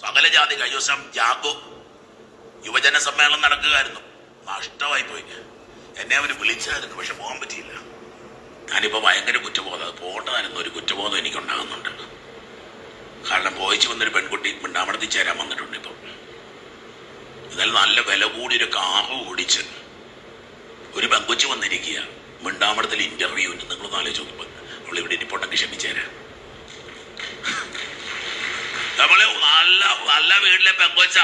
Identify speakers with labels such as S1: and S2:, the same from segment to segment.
S1: സകല ജാതി കഴിഞ്ഞ ദിവസം ജാഗോ യുവജന സമ്മേളനം നടക്കുകയായിരുന്നു. നഷ്ടമായി പോയി എന്നെ അവർ വിളിച്ചായിരുന്നു പക്ഷെ പോകാൻ പറ്റിയില്ല. ഞാനിപ്പോ ഭയങ്കര കുറ്റബോധം. അത് പോകേണ്ടതായിരുന്നു. ഒരു കുറ്റബോധം എനിക്കുണ്ടാകുന്നുണ്ട്. കാരണം പോയിച്ച് വന്നൊരു പെൺകുട്ടി മിണ്ടാമടത്തി ചേരാൻ വന്നിട്ടുണ്ട് ഇപ്പോൾ എന്നാൽ നല്ല വില കൂടിയൊരു കാറ് ഓടിച്ച് ഒരു പെങ്കൊച്ചു വന്നിരിക്കുക മിണ്ടാമടത്തിൽ ഇന്റർവ്യൂ ഉണ്ട്. നിങ്ങൾ ആലോചിച്ച് നോക്കുമ്പോൾ അവൾ ഇവിടെ ഇരിപ്പുണ്ടെങ്കിൽ ക്ഷമിച്ചേരാ. നമ്മൾ നല്ല നല്ല വീട്ടിലെ പെങ്കൊച്ച.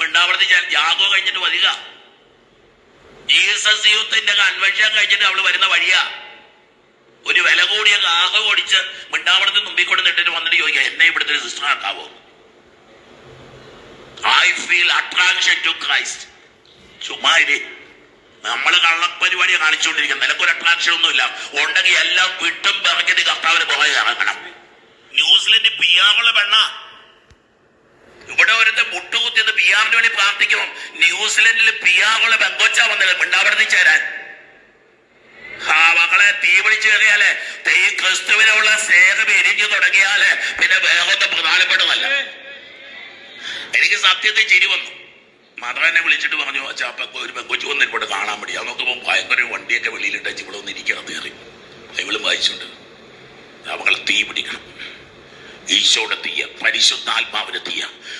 S1: മിണ്ടാമടത്തിൽ ഞാൻ ജാഗോ കഴിഞ്ഞിട്ട് വരിക. ജീസസ് യൂത്തിന്റെ കൺവെൻഷൻ കഴിഞ്ഞിട്ട് അവൾ വരുന്ന വഴിയാ. ഒരു വില കൂടിയ കാഹ ഓടിച്ച് മിണ്ടാമടത്തിൽ തുമ്പിക്കൊണ്ട് കൊണ്ട് നിട്ടിട്ട് വന്നിട്ട് ചോദിക്കുക എന്നെ ഇവിടുത്തെ ഒരു sister ആക്കാവോ? I feel attraction to Christ ചുമ്മാ നമ്മൾ കള്ളപ്പരിപാടി കാണിച്ചുകൊണ്ടിരിക്കുന്നത് നിനക്കൊരു അട്രാക്ഷൻ ഒന്നുമില്ല. ഉണ്ടെങ്കിൽ എല്ലാം വിട്ടും പിറക്കിട്ട് കർത്താവിന് പുറകെ ഇറങ്ങണം. ന്യൂസിലൻഡ് പിയാവുള്ള പെണ്ണ. പ്രാർത്ഥിക്കണം ന്യൂസിലൻഡിൽ പിയാവുള്ള ബംഗോച്ച വന്നില്ല? മിണ്ടാവർത്തി ചേരാൻ. ആ മക്കളെ തീ പിടിച്ചു കയറിയാൽ ക്രിസ്തുവിനുള്ള സ്നേഹം എരിഞ്ഞു തുടങ്ങിയാൽ പിന്നെ വേഗത്തെ പ്രധാനപ്പെട്ടതല്ല. എനിക്ക് സത്യത്തെ ചിരി വന്നു. എന്നെ വിളിച്ചിട്ട് പറഞ്ഞു അച്ഛാ ഒരു പെങ്കൊച്ചു വന്ന് ഇവിടെ കാണാൻ വേണ്ടി. അത് നോക്കുമ്പോൾ ഭയങ്കര വണ്ടിയൊക്കെ വെളിയിലിട്ട് ഇവിടെ ഒന്ന് ഇരിക്കണം കയറി. ബൈബിളും വായിച്ചുണ്ട് അവകളെ തീ പിടിക്കണം. ഈശോയുടെ തീയ പരിശുദ്ധാത്മാവിന്റെ തീയ.